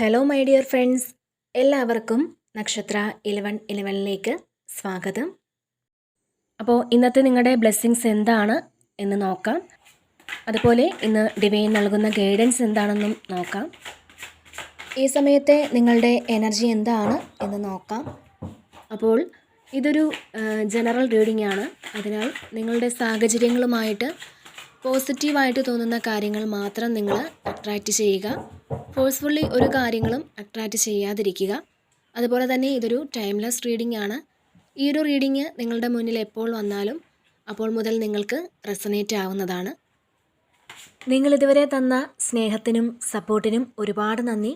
Hello my dear friends എല്ലാവർക്കും നക്ഷത്ര Eleven ഇലവനിലേക്ക് സ്വാഗതം. അപ്പോൾ ഇന്നത്തെ നിങ്ങളുടെ ബ്ലെസ്സിങ്സ് എന്താണ് എന്ന് നോക്കാം. അതുപോലെ ഇന്ന് ഡിവൈൻ നൽകുന്ന ഗൈഡൻസ് എന്താണെന്നും നോക്കാം. ഈ സമയത്തെ നിങ്ങളുടെ എനർജി എന്താണ് എന്ന് നോക്കാം. അപ്പോൾ ഇതൊരു ജനറൽ റീഡിംഗ് ആണ്. അതിനാൽ നിങ്ങളുടെ സാഹചര്യങ്ങളുമായിട്ട് പോസിറ്റീവായിട്ട് തോന്നുന്ന കാര്യങ്ങൾ മാത്രം നിങ്ങൾ അട്രാക്റ്റ് ചെയ്യുക. ഫോഴ്സ്ഫുള്ളി ഒരു കാര്യങ്ങളും അട്രാക്റ്റ് ചെയ്യാതിരിക്കുക. അതുപോലെ തന്നെ ഇതൊരു ടൈംലെസ് റീഡിംഗ് ആണ് ഈ ഒരു റീഡിങ് നിങ്ങളുടെ മുന്നിൽ എപ്പോൾ വന്നാലും അപ്പോൾ മുതൽ നിങ്ങൾക്ക് റെസനേറ്റ് ആവുന്നതാണ്. നിങ്ങൾ ഇതുവരെ തന്ന സ്നേഹത്തിനും സപ്പോർട്ടിനും ഒരുപാട് നന്ദി.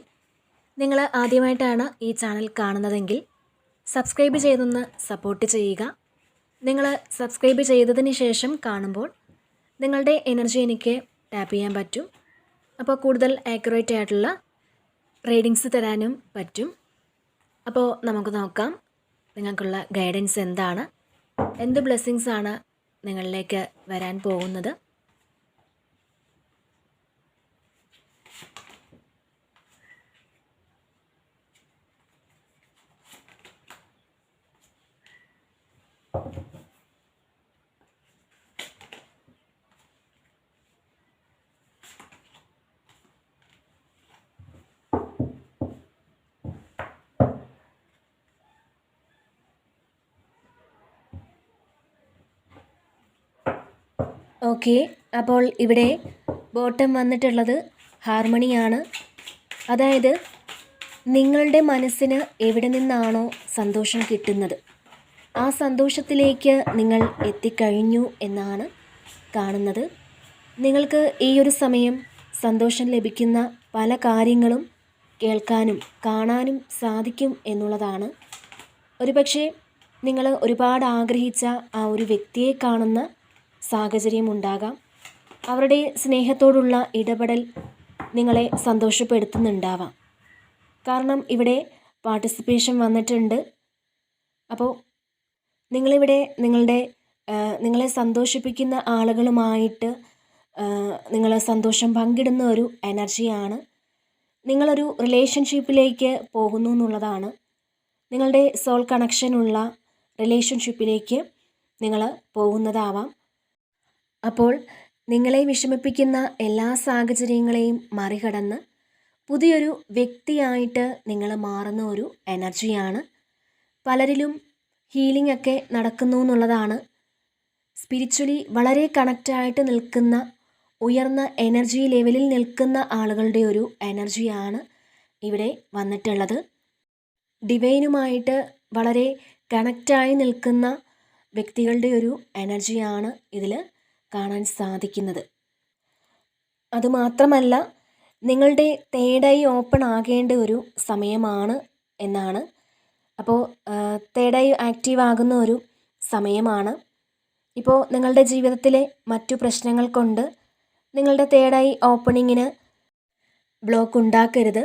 നിങ്ങൾ ആദ്യമായിട്ടാണ് ഈ ചാനൽ കാണുന്നതെങ്കിൽ സബ്സ്ക്രൈബ് ചെയ്തൊന്ന് സപ്പോർട്ട് ചെയ്യുക. നിങ്ങൾ സബ്സ്ക്രൈബ് ചെയ്തതിന് ശേഷം കാണുമ്പോൾ നിങ്ങളുടെ എനർജി എനിക്ക് ടാപ്പ് ചെയ്യാൻ പറ്റും. അപ്പോൾ കൂടുതൽ ആക്യുറേറ്റ് ആയിട്ടുള്ള റീഡിങ്സ് തരാനും പറ്റും. അപ്പോൾ നമുക്ക് നോക്കാം നിങ്ങൾക്കുള്ള ഗൈഡൻസ് എന്താണ്. എന്ത് ബ്ലെസ്സിങ്സ് ആണ് നിങ്ങളിലേക്ക് വരാൻ പോകുന്നത്? ഓക്കെ അപ്പോൾ ഇവിടെ ബോട്ടം വന്നിട്ടുള്ളത് ഹാർമണിയാണ്. അതായത് നിങ്ങളുടെ മനസ്സിന് എവിടെ നിന്നാണോ സന്തോഷം കിട്ടുന്നത് ആ സന്തോഷത്തിലേക്ക് നിങ്ങൾ എത്തിക്കഴിഞ്ഞു എന്നാണ് കാണുന്നത്. നിങ്ങൾക്ക് ഈ ഒരു സമയം സന്തോഷം ലഭിക്കുന്ന പല കാര്യങ്ങളും കേൾക്കാനും കാണാനും സാധിക്കും എന്നുള്ളതാണ്. ഒരുപക്ഷെ നിങ്ങൾ ഒരുപാട് ആഗ്രഹിച്ച ആ ഒരു വ്യക്തിയെ കാണുന്ന സാഹചര്യം ഉണ്ടാകാം അവരുടെ സ്നേഹത്തോടുള്ള ഇടപെടൽ നിങ്ങളെ സന്തോഷപ്പെടുത്തുന്നുണ്ടാവാം. കാരണം ഇവിടെ പാർട്ടിസിപ്പേഷൻ വന്നിട്ടുണ്ട്. അപ്പോൾ നിങ്ങളിവിടെ നിങ്ങളുടെ നിങ്ങളെ സന്തോഷിപ്പിക്കുന്ന ആളുകളുമായിട്ട് നിങ്ങൾ സന്തോഷം പങ്കിടുന്ന ഒരു എനർജിയാണ്. നിങ്ങളൊരു റിലേഷൻഷിപ്പിലേക്ക് പോകുന്നു എന്നുള്ളതാണ്. നിങ്ങളുടെ സോൾ കണക്ഷനുള്ള റിലേഷൻഷിപ്പിലേക്ക് നിങ്ങൾ പോകുന്നതാവാം. അപ്പോൾ നിങ്ങളെ വിഷമിപ്പിക്കുന്ന എല്ലാ സാഹചര്യങ്ങളെയും മറികടന്ന് പുതിയൊരു വ്യക്തിയായിട്ട് നിങ്ങൾ മാറുന്ന ഒരു എനർജിയാണ്. പലരിലും ഹീലിംഗ് ഒക്കെ നടക്കുന്നു എന്നുള്ളതാണ്. സ്പിരിച്വലി വളരെ കണക്റ്റായിട്ട് നിൽക്കുന്ന ഉയർന്ന എനർജി ലെവലിൽ നിൽക്കുന്ന ആളുകളുടെ ഒരു എനർജിയാണ് ഇവിടെ വന്നിട്ടുള്ളത്. ഡിവൈനുമായിട്ട് വളരെ കണക്റ്റായി നിൽക്കുന്ന വ്യക്തികളുടെ ഒരു എനർജിയാണ് ഇതിൽ കാണാൻ സാധിക്കുന്നത്. അതുമാത്രമല്ല നിങ്ങളുടെ തേർഡ് ഓപ്പൺ ആകേണ്ട ഒരു സമയമാണ് എന്നാണ്. അപ്പോൾ തേർഡ് ആക്റ്റീവ് ആകുന്ന ഒരു സമയമാണ്. ഇപ്പോൾ നിങ്ങളുടെ ജീവിതത്തിലെ മറ്റു പ്രശ്നങ്ങൾ കൊണ്ട് നിങ്ങളുടെ തേർഡ് ഓപ്പണിങ്ങിന് ബ്ലോക്ക് ഉണ്ടാക്കരുത്.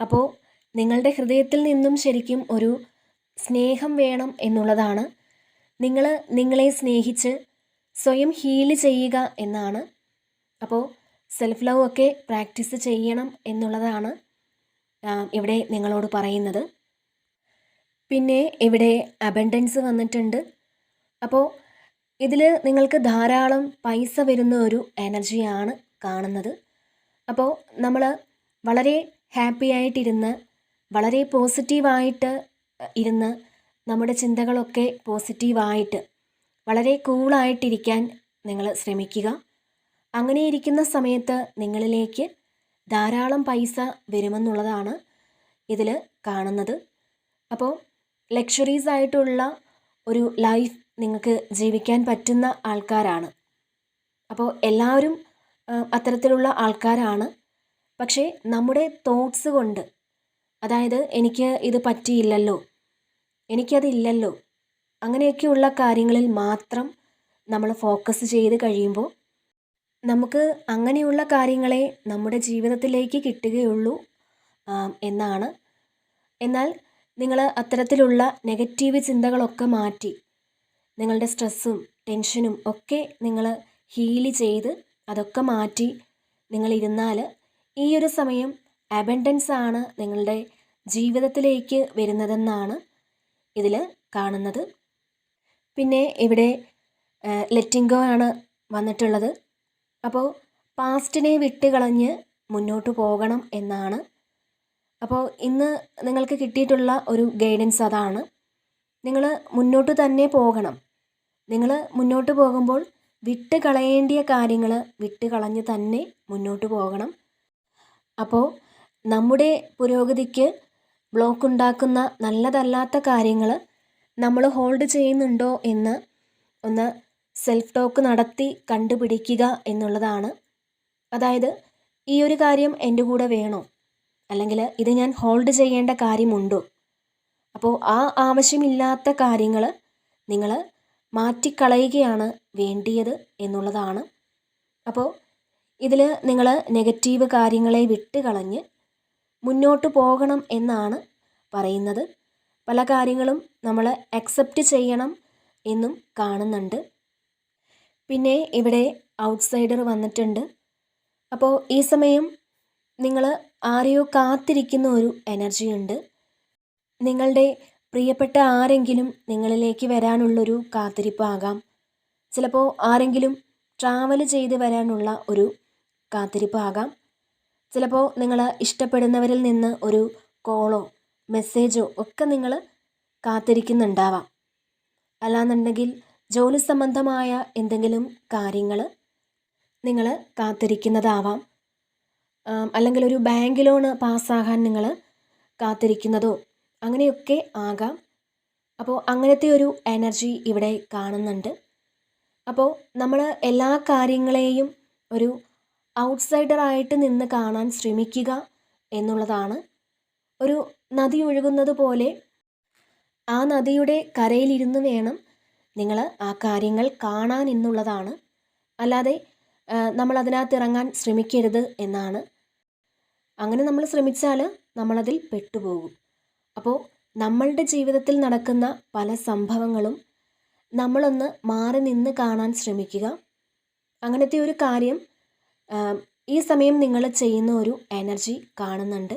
അപ്പോൾ നിങ്ങളുടെ ഹൃദയത്തിൽ നിന്നും ശരിക്കും ഒരു സ്നേഹം വേണം എന്നുള്ളതാണ്. നിങ്ങൾ നിങ്ങളെ സ്നേഹിച്ച് സ്വയം ഹീൽ ചെയ്യുക എന്നാണ്. അപ്പോൾ സെൽഫ് ലവ് ഒക്കെ പ്രാക്ടീസ് ചെയ്യണം എന്നുള്ളതാണ് ഇവിടെ നിങ്ങളോട് പറയുന്നത്. പിന്നെ ഇവിടെ അബൻഡൻസ് വന്നിട്ടുണ്ട്. അപ്പോൾ ഇതിൽ നിങ്ങൾക്ക് ധാരാളം പൈസ വരുന്ന ഒരു എനർജിയാണ് കാണുന്നത്. അപ്പോൾ നമ്മൾ വളരെ ഹാപ്പി ആയിട്ടിരുന്ന് വളരെ പോസിറ്റീവായിട്ട് ഇരുന്ന് നമ്മുടെ ചിന്തകളൊക്കെ പോസിറ്റീവായിട്ട് വളരെ കൂളായിട്ടിരിക്കാൻ നിങ്ങൾ ശ്രമിക്കുക. അങ്ങനെ ഇരിക്കുന്ന സമയത്ത് നിങ്ങളിലേക്ക് ധാരാളം പൈസ വരുമെന്നുള്ളതാണ് ഇതിൽ കാണുന്നത്. അപ്പോൾ ലക്ഷറീസ് ആയിട്ടുള്ള ഒരു ലൈഫ് നിങ്ങൾക്ക് ജീവിക്കാൻ പറ്റുന്ന ആൾക്കാരാണ്. അപ്പോൾ എല്ലാവരും അത്തരത്തിലുള്ള ആൾക്കാരാണ്. പക്ഷേ നമ്മുടെ തോട്ട്സ് കൊണ്ട് അതായത് എനിക്ക് ഇത് പറ്റിയില്ലല്ലോ എനിക്കതില്ലല്ലോ അങ്ങനെയൊക്കെയുള്ള കാര്യങ്ങളിൽ മാത്രം നമ്മൾ ഫോക്കസ് ചെയ്ത് കഴിയുമ്പോൾ നമുക്ക് അങ്ങനെയുള്ള കാര്യങ്ങളെ നമ്മുടെ ജീവിതത്തിലേക്ക് കിട്ടുകയുള്ളൂ എന്നാണ്. എന്നാൽ നിങ്ങൾ അത്തരത്തിലുള്ള നെഗറ്റീവ് ചിന്തകളൊക്കെ മാറ്റി നിങ്ങളുടെ സ്ട്രെസ്സും ടെൻഷനും ഒക്കെ നിങ്ങൾ ഹീൽ ചെയ്ത് അതൊക്കെ മാറ്റി നിങ്ങളിരുന്നാൽ ഈ ഒരു സമയം അബൻഡൻസ് ആണ് നിങ്ങളുടെ ജീവിതത്തിലേക്ക് വരുന്നതെന്നാണ് ഇതിൽ കാണുന്നത്. പിന്നെ ഇവിടെ ലെറ്റിംഗോ ആണ് വന്നിട്ടുള്ളത്. അപ്പോൾ പാസ്റ്റിനെ വിട്ടുകളഞ്ഞ് മുന്നോട്ട് പോകണം എന്നാണ്. അപ്പോൾ ഇന്ന് നിങ്ങൾക്ക് കിട്ടിയിട്ടുള്ള ഒരു ഗൈഡൻസ് അതാണ്. നിങ്ങൾ മുന്നോട്ട് തന്നെ പോകണം. നിങ്ങൾ മുന്നോട്ട് പോകുമ്പോൾ വിട്ട് കളയേണ്ടിയ കാര്യങ്ങൾ വിട്ട് കളഞ്ഞ് തന്നെ മുന്നോട്ട് പോകണം. അപ്പോൾ നമ്മുടെ പുരോഗതിക്ക് ബ്ലോക്ക് ഉണ്ടാക്കുന്ന നല്ലതല്ലാത്ത കാര്യങ്ങൾ നമ്മൾ ഹോൾഡ് ചെയ്യുന്നുണ്ടോ എന്ന് ഒന്ന് സെൽഫ് ടോക്ക് നടത്തി കണ്ടുപിടിക്കുക എന്നുള്ളതാണ്. അതായത് ഈ ഒരു കാര്യം എന്റെ കൂടെ വേണോ? അല്ലെങ്കിൽ ഇത് ഞാൻ ഹോൾഡ് ചെയ്യേണ്ട കാര്യമുണ്ടോ? അപ്പോൾ ആ ആവശ്യമില്ലാത്ത കാര്യങ്ങൾ നിങ്ങൾ മാറ്റിക്കളയുകയാണ് വേണ്ടിയത് എന്നുള്ളതാണ്. അപ്പോൾ ഇതിൽ നിങ്ങൾ നെഗറ്റീവ് കാര്യങ്ങളെ വിട്ട് കളഞ്ഞ് മുന്നോട്ട് പോകണം എന്നാണ് പറയുന്നത്. പല കാര്യങ്ങളും നമ്മൾ അക്സെപ്റ്റ് ചെയ്യണം എന്നും കാണുന്നുണ്ട്. പിന്നെ ഇവിടെ ഔട്ട്സൈഡർ വന്നിട്ടുണ്ട്. അപ്പോൾ ഈ സമയം നിങ്ങൾ ആരെയോ കാത്തിരിക്കുന്ന ഒരു എനർജി ഉണ്ട്. നിങ്ങളുടെ പ്രിയപ്പെട്ട ആരെങ്കിലും നിങ്ങളിലേക്ക് വരാനുള്ളൊരു കാത്തിരിപ്പാകാം ചിലപ്പോൾ ആരെങ്കിലും ട്രാവൽ ചെയ്ത് വരാനുള്ള ഒരു കാത്തിരിപ്പാകാം ചിലപ്പോൾ നിങ്ങൾ ഇഷ്ടപ്പെടുന്നവരിൽ നിന്ന് ഒരു കോളോ മെസ്സേജോ ഒക്കെ നിങ്ങൾ കാത്തിരിക്കുന്നുണ്ടാവാം. അല്ലാന്നുണ്ടെങ്കിൽ ജോലി സംബന്ധമായ എന്തെങ്കിലും കാര്യങ്ങൾ നിങ്ങൾ കാത്തിരിക്കുന്നതാവാം. അല്ലെങ്കിൽ ഒരു ബാങ്ക് ലോൺ പാസ്സാകാൻ നിങ്ങൾ കാത്തിരിക്കുന്നതോ അങ്ങനെയൊക്കെ ആകാം. അപ്പോൾ അങ്ങനത്തെ ഒരു എനർജി ഇവിടെ കാണുന്നുണ്ട്. അപ്പോൾ നമ്മൾ എല്ലാ കാര്യങ്ങളെയും ഒരു ഔട്ട്സൈഡറായിട്ട് നിന്ന് കാണാൻ ശ്രമിക്കുക എന്നുള്ളതാണ് ഒരു നദി ഒഴുകുന്നത് പോലെ ആ നദിയുടെ കരയിലിരുന്ന് വേണം നിങ്ങൾ ആ കാര്യങ്ങൾ കാണാൻ എന്നുള്ളതാണ്. അല്ലാതെ നമ്മൾ അതിനകത്ത് ഇറങ്ങാൻ ശ്രമിക്കരുത് എന്നാണ്. അങ്ങനെ നമ്മൾ ശ്രമിച്ചാൽ നമ്മളതിൽ പെട്ടുപോകും. അപ്പോൾ നമ്മളുടെ ജീവിതത്തിൽ നടക്കുന്ന പല സംഭവങ്ങളും നമ്മളൊന്ന് മാറി നിന്ന് കാണാൻ ശ്രമിക്കുക. അങ്ങനത്തെ ഒരു കാര്യം ഈ സമയം നിങ്ങൾ ചെയ്യുന്ന ഒരു എനർജി കാണുന്നുണ്ട്.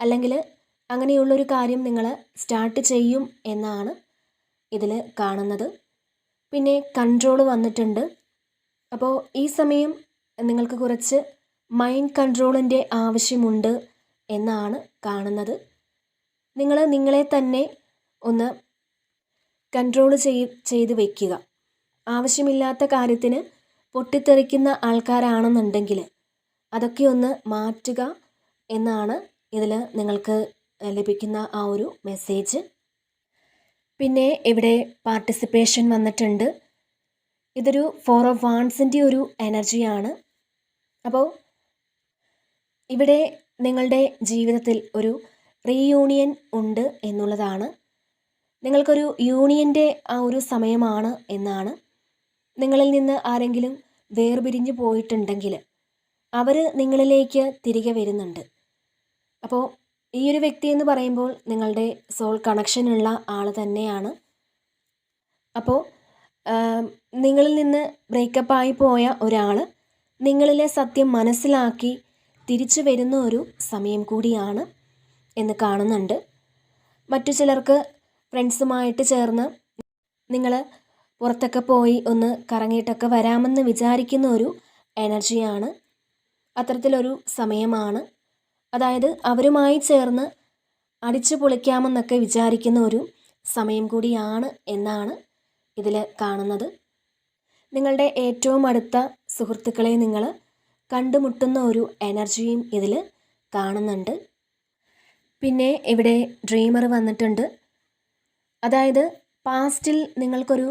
അല്ലെങ്കിൽ അങ്ങനെയുള്ളൊരു കാര്യം നിങ്ങൾ സ്റ്റാർട്ട് ചെയ്യും എന്നാണ് ഇതിൽ കാണുന്നത്. പിന്നെ കൺട്രോൾ വന്നിട്ടുണ്ട്. അപ്പോൾ ഈ സമയം നിങ്ങൾക്ക് കുറച്ച് മൈൻഡ് കൺട്രോളിന്റെ ആവശ്യമുണ്ട് എന്നാണ് കാണുന്നത്. നിങ്ങൾ നിങ്ങളെ തന്നെ ഒന്ന് കൺട്രോൾ ചെയ് ചെയ്ത് വയ്ക്കുക ആവശ്യമില്ലാത്ത കാര്യത്തിന് പൊട്ടിത്തെറിക്കുന്ന ആൾക്കാരാണെന്നുണ്ടെങ്കിൽ അതൊക്കെ ഒന്ന് മാറ്റുക എന്നാണ് ഇതിൽ നിങ്ങൾക്ക് ലഭിക്കുന്ന ആ ഒരു മെസ്സേജ്. പിന്നെ ഇവിടെ പാർട്ടിസിപ്പേഷൻ വന്നിട്ടുണ്ട്. ഇതൊരു ഫോർ ഓഫ് വാൺസിന്റെ ഒരു എനർജിയാണ്. അപ്പോൾ ഇവിടെ നിങ്ങളുടെ ജീവിതത്തിൽ ഒരു റീയൂണിയൻ ഉണ്ട് എന്നുള്ളതാണ്. നിങ്ങൾക്കൊരു യൂണിയന്റെ ആ ഒരു സമയമാണ് എന്നാണ്. നിങ്ങളിൽ നിന്ന് ആരെങ്കിലും വേർപിരിഞ്ഞു പോയിട്ടുണ്ടെങ്കിൽ അവർ നിങ്ങളിലേക്ക് തിരികെ വരുന്നുണ്ട്. അപ്പോൾ ഈ ഒരു വ്യക്തി എന്ന് പറയുമ്പോൾ നിങ്ങളുടെ സോൾ കണക്ഷനുള്ള ആൾ തന്നെയാണ്. അപ്പോൾ നിങ്ങളിൽ നിന്ന് ബ്രേക്കപ്പായി പോയ ഒരാൾ നിങ്ങളിലെ സത്യം മനസ്സിലാക്കി തിരിച്ചു വരുന്ന ഒരു സമയം കൂടിയാണ് എന്ന് കാണുന്നുണ്ട്. മറ്റു ചിലർക്ക് ഫ്രണ്ട്സുമായിട്ട് ചേർന്ന് നിങ്ങൾ പുറത്തൊക്കെ പോയി ഒന്ന് കറങ്ങിയിട്ടൊക്കെ വരാമെന്ന് വിചാരിക്കുന്ന ഒരു എനർജിയാണ്. അത്തരത്തിലൊരു സമയമാണ് അതായത് അവരുമായി ചേർന്ന് അടിച്ചു പൊളിക്കാമെന്നൊക്കെ വിചാരിക്കുന്ന ഒരു സമയം കൂടിയാണ് എന്നാണ് ഇതിൽ കാണുന്നത്. നിങ്ങളുടെ ഏറ്റവും അടുത്ത സുഹൃത്തുക്കളെ നിങ്ങൾ കണ്ടുമുട്ടുന്ന ഒരു എനർജിയും ഇതിൽ കാണുന്നുണ്ട്. പിന്നെ ഇവിടെ ഡ്രീമർ വന്നിട്ടുണ്ട്. അതായത് പാസ്റ്റിൽ നിങ്ങൾക്കൊരു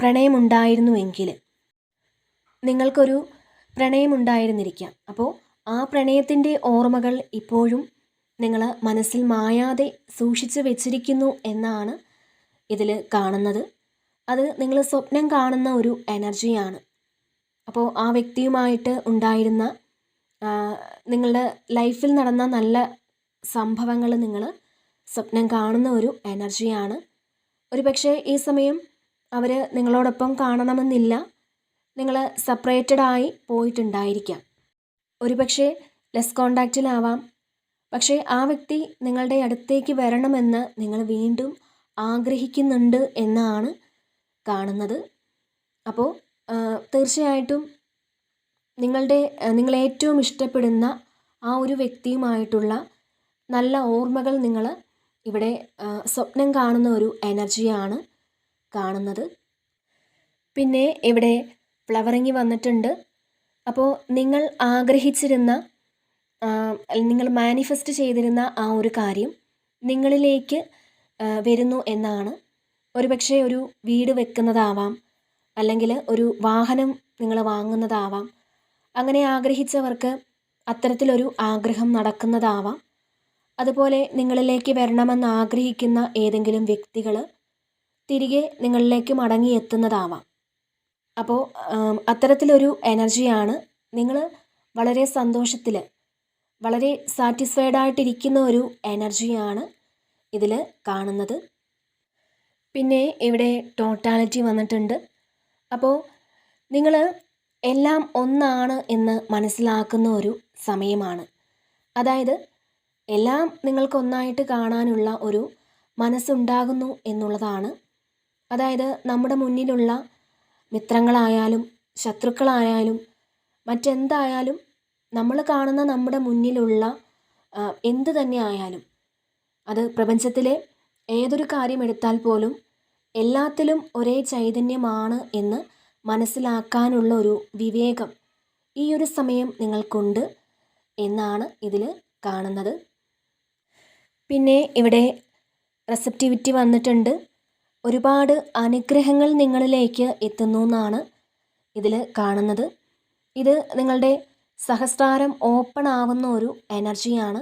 പ്രണയമുണ്ടായിരുന്നുവെങ്കിൽ നിങ്ങൾക്കൊരു പ്രണയമുണ്ടായിരുന്നിരിക്കാം. അപ്പോൾ ആ പ്രണയത്തിന്റെ ഓർമ്മകൾ ഇപ്പോഴും നിങ്ങൾ മനസ്സിൽ മായാതെ സൂക്ഷിച്ചു വെച്ചിരിക്കുന്നു എന്നാണ് ഇതിൽ കാണുന്നത്. അത് നിങ്ങൾ സ്വപ്നം കാണുന്ന ഒരു എനർജിയാണ്. അപ്പോൾ ആ വ്യക്തിയുമായിട്ട് ഉണ്ടായിരുന്ന നിങ്ങളുടെ ലൈഫിൽ നടന്ന നല്ല സംഭവങ്ങൾ നിങ്ങൾ സ്വപ്നം കാണുന്ന ഒരു എനർജിയാണ്. ഒരു പക്ഷേ ഈ സമയം അവർ നിങ്ങളോടൊപ്പം കാണണമെന്നില്ല. നിങ്ങൾ സെപ്പറേറ്റഡ് ആയി പോയിട്ടുണ്ടായിരിക്കാം. ഒരുപക്ഷെ ലെസ് കോണ്ടാക്റ്റിലാവാം പക്ഷേ ആ വ്യക്തി നിങ്ങളുടെ അടുത്തേക്ക് വരണമെന്ന് നിങ്ങൾ വീണ്ടും ആഗ്രഹിക്കുന്നുണ്ട് എന്നാണ് കാണുന്നത്. അപ്പോൾ തീർച്ചയായിട്ടും നിങ്ങളുടെ നിങ്ങൾ ഏറ്റവും ഇഷ്ടപ്പെടുന്ന ആ ഒരു വ്യക്തിയുമായിട്ടുള്ള നല്ല ഓർമ്മകൾ നിങ്ങൾ ഇവിടെ സ്വപ്നം കാണുന്ന ഒരു എനർജിയാണ് കാണുന്നത്. പിന്നെ ഇവിടെ ഫ്ലവറിങ് വന്നിട്ടുണ്ട്. അപ്പോൾ നിങ്ങൾ ആഗ്രഹിച്ചിരുന്ന നിങ്ങൾ മാനിഫെസ്റ്റ് ചെയ്തിരുന്ന ആ ഒരു കാര്യം നിങ്ങളിലേക്ക് വരുന്നു എന്നാണ്. ഒരുപക്ഷെ ഒരു വീട് വെക്കുന്നതാവാം അല്ലെങ്കിൽ ഒരു വാഹനം നിങ്ങൾ വാങ്ങുന്നതാവാം. അങ്ങനെ ആഗ്രഹിച്ചവർക്ക് അത്തരത്തിലൊരു ആഗ്രഹം നടക്കുന്നതാവാം. അതുപോലെ നിങ്ങളിലേക്ക് വരണമെന്ന് ആഗ്രഹിക്കുന്ന ഏതെങ്കിലും വ്യക്തികൾ തിരികെ നിങ്ങളിലേക്ക് മടങ്ങിയെത്തുന്നതാവാം. അപ്പോൾ അത്തരത്തിലൊരു എനർജിയാണ് നിങ്ങൾ വളരെ സന്തോഷത്തിൽ വളരെ സാറ്റിസ്ഫൈഡ് ആയിട്ടിരിക്കുന്ന ഒരു എനർജിയാണ് ഇതിൽ കാണുന്നത്. പിന്നെ ഇവിടെ ടോട്ടാലിറ്റി വന്നിട്ടുണ്ട്. അപ്പോൾ നിങ്ങൾ എല്ലാം ഒന്നാണ് എന്ന് മനസ്സിലാക്കുന്ന ഒരു സമയമാണ്. അതായത് എല്ലാം നിങ്ങൾക്ക് ഒന്നായിട്ട് കാണാനുള്ള ഒരു മനസ്സുണ്ടാകുന്നു എന്നുള്ളതാണ്. അതായത് നമ്മുടെ മുന്നിലുള്ള മിത്രങ്ങളായാലും ശത്രുക്കളായാലും മറ്റെന്തായാലും നമ്മൾ കാണുന്ന നമ്മുടെ മുന്നിലുള്ള എന്ത് തന്നെ ആയാലും അത് പ്രപഞ്ചത്തിലെ ഏതൊരു കാര്യം എടുത്താൽ പോലും എല്ലാത്തിലും ഒരേ ചൈതന്യമാണ് എന്ന് മനസ്സിലാക്കാനുള്ള ഒരു വിവേകം ഈ ഒരു സമയം നിങ്ങൾക്കുണ്ട് എന്നാണ് ഇതിൽ കാണുന്നത്. പിന്നെ ഇവിടെ റെസപ്റ്റിവിറ്റി വന്നിട്ടുണ്ട്. ഒരുപാട് അനുഗ്രഹങ്ങൾ നിങ്ങളിലേക്ക് എത്തുന്നു എന്നാണ് ഇതിൽ കാണുന്നത്. ഇത് നിങ്ങളുടെ സഹസ്രാരം ഓപ്പൺ ആവുന്ന ഒരു എനർജിയാണ്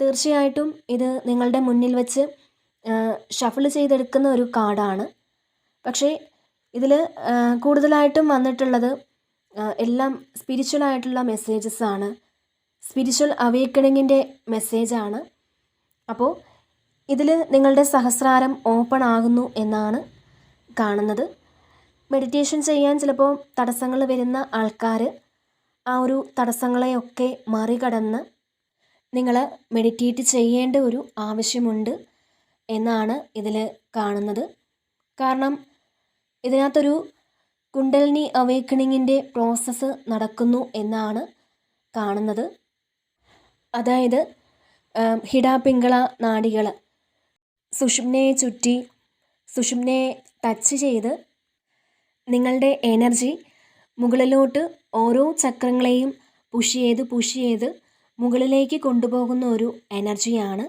തീർച്ചയായിട്ടും ഇത് നിങ്ങളുടെ മുന്നിൽ വെച്ച് ഷഫിൾ ചെയ്തെടുക്കുന്ന ഒരു കാർഡാണ് പക്ഷേ ഇതിൽ കൂടുതലായിട്ടും വന്നിട്ടുള്ളത് എല്ലാം സ്പിരിച്വൽ ആയിട്ടുള്ള മെസ്സേജസ് ആണ്. സ്പിരിച്വൽ അവേക്കണിങ്ങിന്റെ മെസ്സേജാണ് അപ്പോൾ ഇതിൽ നിങ്ങളുടെ സഹസ്രാരം ഓപ്പൺ ആകുന്നു എന്നാണ് കാണുന്നത്. മെഡിറ്റേഷൻ ചെയ്യാൻ ചിലപ്പോൾ തടസ്സങ്ങൾ വരുന്ന ആൾക്കാർ ആ ഒരു തടസ്സങ്ങളെയൊക്കെ മറികടന്ന് നിങ്ങൾ മെഡിറ്റേറ്റ് ചെയ്യേണ്ട ഒരു ആവശ്യമുണ്ട് എന്നാണ് ഇതിൽ കാണുന്നത്. കാരണം ഇതിനകത്തൊരു കുണ്ടലിനി അവേക്കണിങ്ങിന്റെ പ്രോസസ്സ് നടക്കുന്നു എന്നാണ് കാണുന്നത്. അതായത് ഹിഡാപിങ്കള നാഡികൾ സുഷുമ്നയെ ചുറ്റി സുഷുമ്നയെ ടച്ച് ചെയ്ത് നിങ്ങളുടെ എനർജി മുകളിലോട്ട് ഓരോ ചക്രങ്ങളെയും പുഷ് ചെയ്ത് പുഷ് ചെയ്ത് മുകളിലേക്ക് കൊണ്ടുപോകുന്ന ഒരു എനർജിയാണ്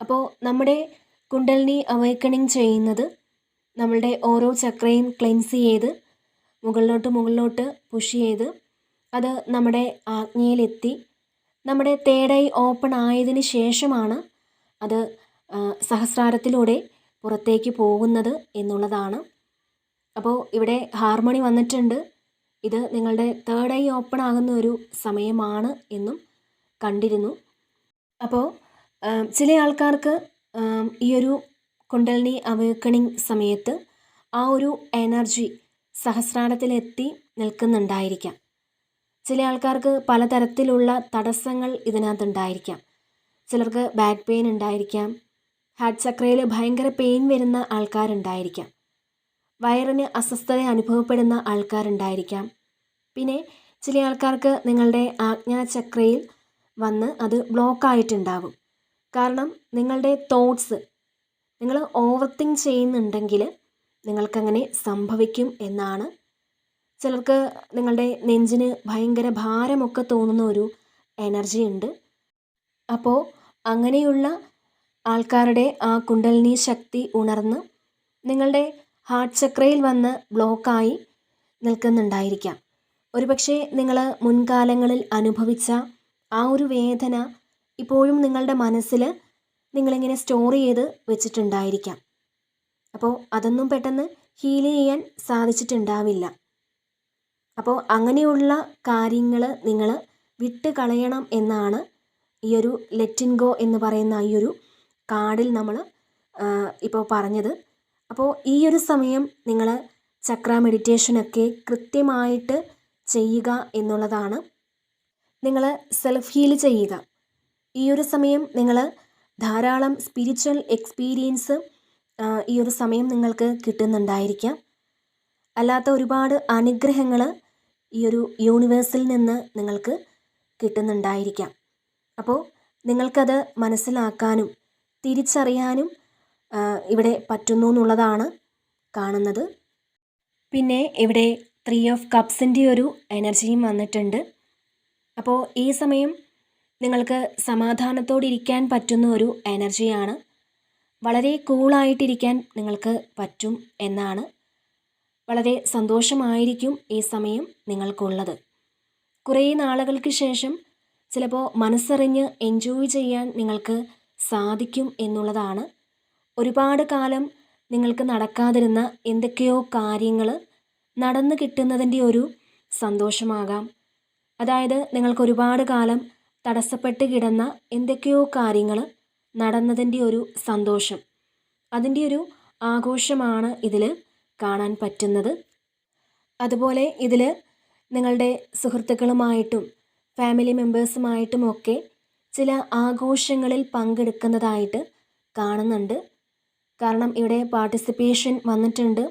അപ്പോൾ നമ്മുടെ കുണ്ടലിനി അവേക്കണിങ് ചെയ്യുന്നത് നമ്മളുടെ ഓരോ ചക്രയും ക്ലെൻസ് ചെയ്ത് മുകളിലോട്ട് മുകളിലോട്ട് പുഷ് ചെയ്ത് അത് നമ്മുടെ ആജ്ഞയിലെത്തി. നമ്മുടെ തേടൈ ഓപ്പൺ ആയതിന് ശേഷമാണ് അത് സഹസ്രാരത്തിലൂടെ പുറത്തേക്ക് പോകുന്നത് എന്നുള്ളതാണ്. അപ്പോൾ ഇവിടെ ഹാർമണി വന്നിട്ടുണ്ട്. ഇത് നിങ്ങളുടെ തേർഡ് ഐ ഓപ്പൺ ആകുന്ന ഒരു സമയമാണ് എന്നും കണ്ടിരുന്നു. അപ്പോൾ ചില ആൾക്കാർക്ക് ഈ ഒരു കുണ്ടലിനി അവേക്കണിങ് സമയത്ത് ആ ഒരു എനർജി സഹസ്രാരത്തിലെത്തി നിൽക്കുന്നുണ്ടായിരിക്കാം. ചില ആൾക്കാർക്ക് പലതരത്തിലുള്ള തടസ്സങ്ങൾ ഇതിനകത്തുണ്ടായിരിക്കാം ചിലർക്ക് ബാക്ക് പെയിൻ ഉണ്ടായിരിക്കാം. ഹാർട്ട് ചക്രയിൽ ഭയങ്കര പെയിൻ വരുന്ന ആൾക്കാരുണ്ടായിരിക്കാം. വയറിന് അസ്വസ്ഥത അനുഭവപ്പെടുന്ന ആൾക്കാരുണ്ടായിരിക്കാം. പിന്നെ ചില ആൾക്കാർക്ക് നിങ്ങളുടെ ആജ്ഞാചക്രയിൽ വന്ന് അത് ബ്ലോക്ക് ആയിട്ടുണ്ടാവും കാരണം നിങ്ങളുടെ തോട്ട്സ് നിങ്ങൾ ഓവർ തിങ്ക് ചെയ്യുന്നുണ്ടെങ്കിൽ നിങ്ങൾക്കങ്ങനെ സംഭവിക്കും എന്നാണ്. ചിലർക്ക് നിങ്ങളുടെ നെഞ്ചിന് ഭയങ്കര ഭാരമൊക്കെ തോന്നുന്ന ഒരു എനർജി ഉണ്ട്. അപ്പോൾ അങ്ങനെയുള്ള ആൾക്കാരുടെ ആ കുണ്ടലിനി ശക്തി ഉണർന്ന് നിങ്ങളുടെ ഹാർട്ട് ചക്രയിൽ വന്ന് ബ്ലോക്കായി നിൽക്കുന്നുണ്ടായിരിക്കാം. ഒരുപക്ഷെ നിങ്ങൾ മുൻകാലങ്ങളിൽ അനുഭവിച്ച ആ ഒരു വേദന ഇപ്പോഴും നിങ്ങളുടെ മനസ്സിൽ നിങ്ങളിങ്ങനെ സ്റ്റോർ ചെയ്ത് വെച്ചിട്ടുണ്ടായിരിക്കാം. അപ്പോൾ അതൊന്നും പെട്ടെന്ന് ഹീൽ ചെയ്യാൻ സാധിച്ചിട്ടുണ്ടാവില്ല. അപ്പോൾ അങ്ങനെയുള്ള കാര്യങ്ങൾ നിങ്ങൾ വിട്ട് കളയണം എന്നാണ് ഈ ഒരു ലെറ്റിൻ ഗോ എന്ന് പറയുന്ന ഈ ഒരു കാർഡിൽ നമ്മൾ ഇപ്പോൾ പറഞ്ഞത്. അപ്പോൾ ഈ ഒരു സമയം നിങ്ങൾ ചക്ര മെഡിറ്റേഷനൊക്കെ കൃത്യമായിട്ട് ചെയ്യുക എന്നുള്ളതാണ് നിങ്ങൾ സെൽഫ് ഹീൽ ചെയ്യുക. ഈ ഒരു സമയം നിങ്ങൾ ധാരാളം സ്പിരിച്വൽ എക്സ്പീരിയൻസ് ഈ ഒരു സമയം നിങ്ങൾക്ക് കിട്ടുന്നുണ്ടായിരിക്കാം. അല്ലാത്ത ഒരുപാട് അനുഗ്രഹങ്ങൾ ഈ ഒരു യൂണിവേഴ്സിൽ നിന്ന് നിങ്ങൾക്ക് കിട്ടുന്നുണ്ടായിരിക്കാം. അപ്പോൾ നിങ്ങൾക്കത് മനസ്സിലാക്കാനും തിരിച്ചറിയാനും ഇവിടെ പറ്റുന്നു എന്നുള്ളതാണ് കാണുന്നത്. പിന്നെ ഇവിടെ ത്രീ ഓഫ് കപ്സിന്റെ ഒരു എനർജിയും വന്നിട്ടുണ്ട്. അപ്പോൾ ഈ സമയം നിങ്ങൾക്ക് സമാധാനത്തോടെ ഇരിക്കാൻ പറ്റുന്ന ഒരു എനർജിയാണ്. വളരെ കൂളായിട്ടിരിക്കാൻ നിങ്ങൾക്ക് പറ്റും എന്നാണ്. വളരെ സന്തോഷമായിരിക്കും ഈ സമയം നിങ്ങൾക്കുള്ളത്. കുറേ നാളുകൾക്ക് ശേഷം ചിലപ്പോൾ മനസ്സറിഞ്ഞ് എൻജോയ് ചെയ്യാൻ നിങ്ങൾക്ക് സാധിക്കും എന്നുള്ളതാണ്. ഒരുപാട് കാലം നിങ്ങൾക്ക് നടക്കാതിരുന്ന എന്തൊക്കെയോ കാര്യങ്ങൾ നടന്നു കിട്ടുന്നതിന്റെ ഒരു സന്തോഷമാകാം. അതായത് നിങ്ങൾക്ക് ഒരുപാട് കാലം തടസ്സപ്പെട്ട് കിടന്ന എന്തൊക്കെയോ കാര്യങ്ങൾ നടന്നതിന്റെ ഒരു സന്തോഷം. അതിന്റെ ഒരു ആഘോഷമാണ് ഇതിൽ കാണാൻ പറ്റുന്നത്. അതുപോലെ ഇതിൽ നിങ്ങളുടെ സുഹൃത്തുക്കളുമായിട്ടും ഫാമിലി മെമ്പേഴ്സുമായിട്ടുമൊക്കെ ചില ആഘോഷങ്ങളിൽ പങ്കെടുക്കുന്നതായിട്ട് കാണുന്നുണ്ട്. കാരണം ഇവിടെ പാർട്ടിസിപ്പേഷൻ വന്നിട്ടുണ്ട്.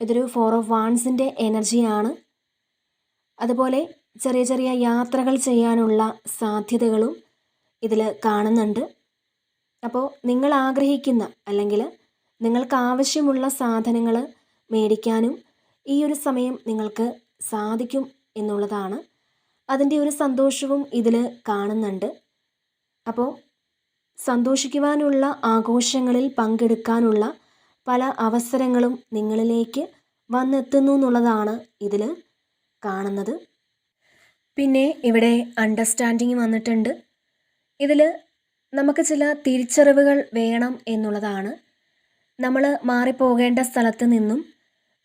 ഇതൊരു ഫോർ ഓഫ് വാൺസിന്റെ എനർജിയാണ് അതുപോലെ ചെറിയ ചെറിയ യാത്രകൾ ചെയ്യാനുള്ള സാധ്യതകളും ഇതിൽ കാണുന്നുണ്ട്. അപ്പോൾ നിങ്ങൾ ആഗ്രഹിക്കുന്ന അല്ലെങ്കിൽ നിങ്ങൾക്ക് ആവശ്യമുള്ള സാധനങ്ങൾ മേടിക്കാനും ഈ ഒരു സമയം നിങ്ങൾക്ക് സാധിക്കും എന്നുള്ളതാണ്. അതിന്റെ ഒരു സന്തോഷവും ഇതിൽ കാണുന്നുണ്ട്. അപ്പോൾ സന്തോഷിക്കുവാനുള്ള ആഘോഷങ്ങളിൽ പങ്കെടുക്കാനുള്ള പല അവസരങ്ങളും നിങ്ങളിലേക്ക് വന്നെത്തുന്നു എന്നുള്ളതാണ് ഇതിൽ കാണുന്നത്. പിന്നെ ഇവിടെ അണ്ടർസ്റ്റാൻഡിങ് വന്നിട്ടുണ്ട്. ഇതിൽ നമുക്ക് ചില തിരിച്ചറിവുകൾ വേണം എന്നുള്ളതാണ്. നമ്മൾ മാറിപ്പോകേണ്ട സ്ഥലത്ത് നിന്നും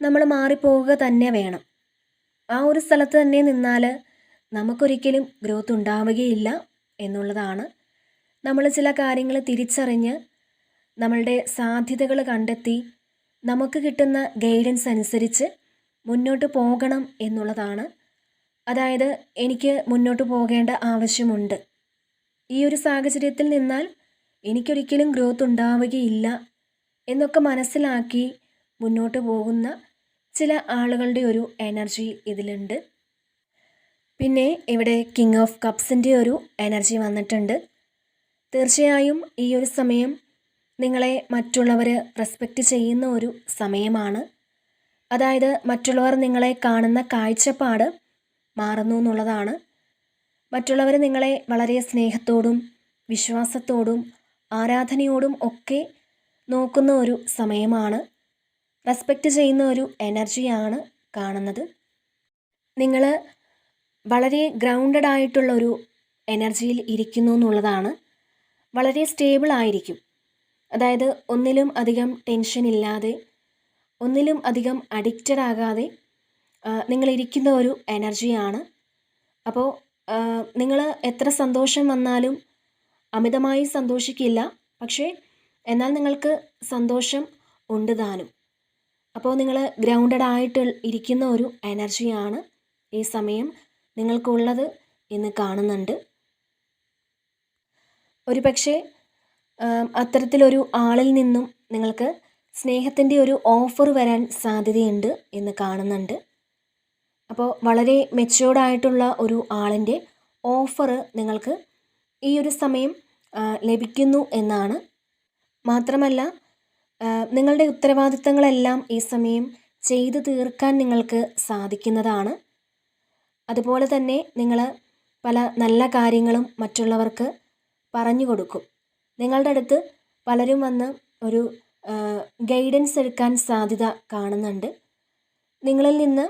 നമ്മൾ മാറിപ്പോവുക തന്നെ വേണം. ആ ഒരു സ്ഥലത്ത് തന്നെ നിന്നാൽ നമുക്കൊരിക്കലും ഗ്രോത്ത് ഉണ്ടാവുകയില്ല എന്നുള്ളതാണ്. നമ്മൾ ചില കാര്യങ്ങൾ തിരിച്ചറിഞ്ഞ് നമ്മളുടെ സാധ്യതകൾ കണ്ടെത്തി നമുക്ക് കിട്ടുന്ന ഗൈഡൻസ് അനുസരിച്ച് മുന്നോട്ട് പോകണം എന്നുള്ളതാണ്. അതായത് എനിക്ക് മുന്നോട്ട് പോകേണ്ട ആവശ്യമുണ്ട്. ഈ ഒരു സാഹചര്യത്തിൽ നിന്നാൽ എനിക്കൊരിക്കലും ഗ്രോത്ത് ഉണ്ടാവുകയില്ല എന്നൊക്കെ മനസ്സിലാക്കി മുന്നോട്ട് പോകുന്ന ചില ആളുകളുടെ ഒരു എനർജി ഇതിലുണ്ട്. പിന്നെ ഇവിടെ കിങ് ഓഫ് കപ്സിന്റെ ഒരു എനർജി വന്നിട്ടുണ്ട്. തീർച്ചയായും ഈ ഒരു സമയം നിങ്ങളെ മറ്റുള്ളവർ റെസ്പെക്റ്റ് ചെയ്യുന്ന ഒരു സമയമാണ്. അതായത് മറ്റുള്ളവർ നിങ്ങളെ കാണുന്ന കാഴ്ചപ്പാട് മാറുന്നു എന്നുള്ളതാണ്. മറ്റുള്ളവർ നിങ്ങളെ വളരെ സ്നേഹത്തോടും വിശ്വാസത്തോടും ആരാധനയോടും ഒക്കെ നോക്കുന്ന ഒരു സമയമാണ്. റെസ്പെക്റ്റ് ചെയ്യുന്ന ഒരു എനർജിയാണ് കാണുന്നത്. നിങ്ങൾ വളരെ ഗ്രൗണ്ടഡ് ആയിട്ടുള്ള ഒരു എനർജിയിൽ ഇരിക്കുന്നു എന്നുള്ളതാണ്. വളരെ സ്റ്റേബിൾ ആയിരിക്കും. അതായത് ഒന്നിലും അധികം ടെൻഷൻ ഇല്ലാതെ ഒന്നിലും അധികം അഡിക്റ്റഡ് ആകാതെ നിങ്ങളിരിക്കുന്ന ഒരു എനർജിയാണ് അപ്പോൾ നിങ്ങൾ എത്ര സന്തോഷം വന്നാലും അമിതമായി സന്തോഷിക്കില്ല. പക്ഷേ എന്നാൽ നിങ്ങൾക്ക് സന്തോഷം ഉണ്ട് താനും. അപ്പോൾ നിങ്ങൾ ഗ്രൗണ്ടഡ് ആയിട്ട് ഇരിക്കുന്ന ഒരു എനർജിയാണ് ഈ സമയം നിങ്ങൾക്കുള്ളത് എന്ന് കാണുന്നുണ്ട്. ഒരു പക്ഷേ അത്തരത്തിലൊരു ആളിൽ നിന്നും നിങ്ങൾക്ക് സ്നേഹത്തിന്റെ ഒരു ഓഫർ വരാൻ സാധ്യതയുണ്ട് എന്ന് കാണുന്നുണ്ട്. അപ്പോൾ വളരെ മെച്ചുവേർഡ് ആയിട്ടുള്ള ഒരു ആളിന്റെ ഓഫർ നിങ്ങൾക്ക് ഈ ഒരു സമയം ലഭിക്കുന്നു എന്നാണ്. മാത്രമല്ല നിങ്ങളുടെ ഉത്തരവാദിത്തങ്ങളെല്ലാം ഈ സമയം ചെയ്തു തീർക്കാൻ നിങ്ങൾക്ക് സാധിക്കുന്നതാണ്. അതുപോലെ തന്നെ നിങ്ങൾ പല നല്ല കാര്യങ്ങളും മറ്റുള്ളവർക്ക് പറഞ്ഞു കൊടുക്കും നിങ്ങളുടെ അടുത്ത് പലരും വന്ന് ഒരു ഗൈഡൻസ് എടുക്കാൻ സാധ്യത കാണുന്നുണ്ട്. നിങ്ങളിൽ നിന്ന്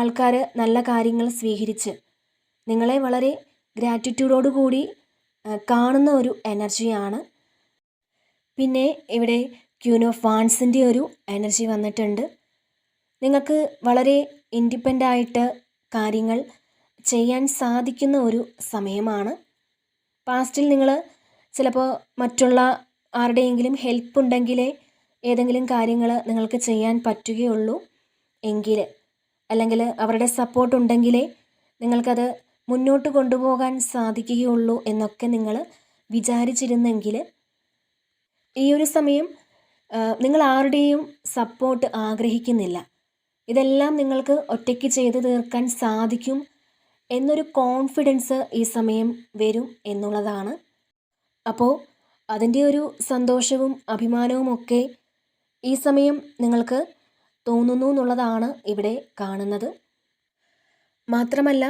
ആൾക്കാർ നല്ല കാര്യങ്ങൾ സ്വീകരിച്ച് നിങ്ങളെ വളരെ ഗ്രാറ്റിറ്റ്യൂഡോടു കൂടി കാണുന്ന ഒരു എനർജിയാണ് പിന്നെ ഇവിടെ ക്യൂൻ ഓഫ് വാൺസിന്റെ ഒരു എനർജി വന്നിട്ടുണ്ട്. നിങ്ങൾക്ക് വളരെ ഇൻഡിപെൻഡായിട്ട് കാര്യങ്ങൾ ചെയ്യാൻ സാധിക്കുന്ന ഒരു സമയമാണ്. പാസ്റ്റിൽ നിങ്ങൾ ചിലപ്പോൾ മറ്റുള്ള ആരുടെയെങ്കിലും ഹെൽപ്പ് ഉണ്ടെങ്കിലേ ഏതെങ്കിലും കാര്യങ്ങൾ നിങ്ങൾക്ക് ചെയ്യാൻ പറ്റുകയുള്ളൂ. എങ്കിൽ അല്ലെങ്കിൽ അവരുടെ സപ്പോർട്ട് ഉണ്ടെങ്കിലേ നിങ്ങൾക്കത് മുന്നോട്ട് കൊണ്ടുപോകാൻ സാധിക്കുകയുള്ളൂ എന്നൊക്കെ നിങ്ങൾ വിചാരിച്ചിരുന്നെങ്കിൽ ഈ ഒരു സമയം നിങ്ങൾ ആരുടെയും സപ്പോർട്ട് ആഗ്രഹിക്കുന്നില്ല. ഇതെല്ലാം നിങ്ങൾക്ക് ഒറ്റയ്ക്ക് ചെയ്തു തീർക്കാൻ സാധിക്കും എന്നൊരു കോൺഫിഡൻസ് ഈ സമയം വരും എന്നുള്ളതാണ്. അപ്പോൾ അതിന്റെ ഒരു സന്തോഷവും അഭിമാനവും ഒക്കെ ഈ സമയം നിങ്ങൾക്ക് തോന്നുന്നു എന്നുള്ളതാണ് ഇവിടെ കാണുന്നത്. മാത്രമല്ല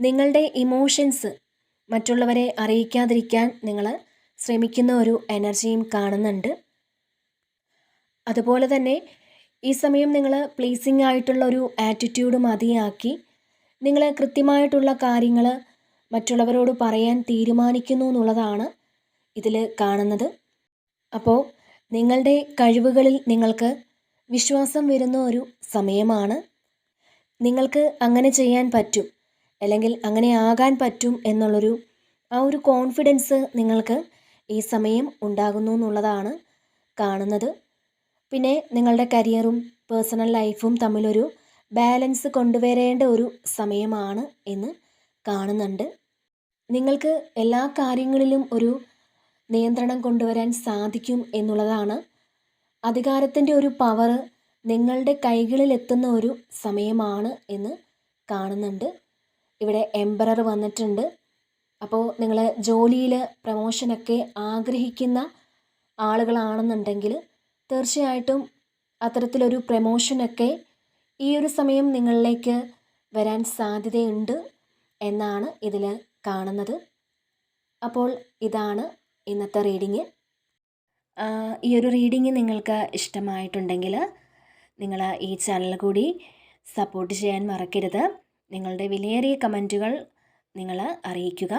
നിങ്ങളുടെ ഇമോഷൻസ് മറ്റുള്ളവരെ അറിയിക്കാതിരിക്കാൻ നിങ്ങൾ ശ്രമിക്കുന്ന ഒരു എനർജിയും കാണുന്നുണ്ട്. അതുപോലെ തന്നെ ഈ സമയം നിങ്ങൾ പ്ലീസിംഗ് ആയിട്ടുള്ള ഒരു ആറ്റിറ്റ്യൂഡ് മതിയാക്കി നിങ്ങൾ കൃത്യമായിട്ടുള്ള കാര്യങ്ങൾ മറ്റുള്ളവരോട് പറയാൻ തീരുമാനിക്കുന്നു എന്നുള്ളതാണ് ഇതിൽ കാണുന്നത്. അപ്പോൾ നിങ്ങളുടെ കഴിവുകളിൽ നിങ്ങൾക്ക് വിശ്വാസം വരുന്ന ഒരു സമയമാണ്. നിങ്ങൾക്ക് അങ്ങനെ ചെയ്യാൻ പറ്റും അല്ലെങ്കിൽ അങ്ങനെ ആകാൻ പറ്റും എന്നുള്ളൊരു ആ ഒരു കോൺഫിഡൻസ് നിങ്ങൾക്ക് ഈ സമയം ഉണ്ടാകുന്നു എന്നുള്ളതാണ് കാണുന്നത്. പിന്നെ നിങ്ങളുടെ കരിയറും പേഴ്സണൽ ലൈഫും തമ്മിലൊരു ബാലൻസ് കൊണ്ടുവരേണ്ട ഒരു സമയമാണ് എന്ന് കാണുന്നുണ്ട്. നിങ്ങൾക്ക് എല്ലാ കാര്യങ്ങളിലും ഒരു നിയന്ത്രണം കൊണ്ടുവരാൻ സാധിക്കും എന്നുള്ളതാണ്. അധികാരത്തിന്റെ ഒരു പവർ നിങ്ങളുടെ കൈകളിൽ എത്തുന്ന ഒരു സമയമാണ് എന്ന് കാണുന്നുണ്ട്. ഇവിടെ എംബറർ വന്നിട്ടുണ്ട്. അപ്പോൾ നിങ്ങൾ ജോലിയിൽ പ്രമോഷനൊക്കെ ആഗ്രഹിക്കുന്ന ആളുകളാണെന്നുണ്ടെങ്കിൽ തീർച്ചയായിട്ടും അത്തരത്തിലൊരു പ്രമോഷനൊക്കെ ഈ ഒരു സമയം നിങ്ങളിലേക്ക് വരാൻ സാധ്യതയുണ്ട് എന്നാണ് ഇതിൽ കാണുന്നത്. അപ്പോൾ ഇതാണ് ഇന്നത്തെ റീഡിങ്. ഈ ഒരു റീഡിങ് നിങ്ങൾക്ക് ഇഷ്ടമായിട്ടുണ്ടെങ്കിൽ നിങ്ങൾ ഈ ചാനൽ കൂടി സപ്പോർട്ട് ചെയ്യാൻ മറക്കരുത്. നിങ്ങളുടെ വിലയേറിയ കമന്റുകൾ നിങ്ങൾ അറിയിക്കുക.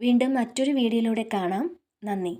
വീണ്ടും മറ്റൊരു വീഡിയോയിലൂടെ കാണാം. നന്ദി.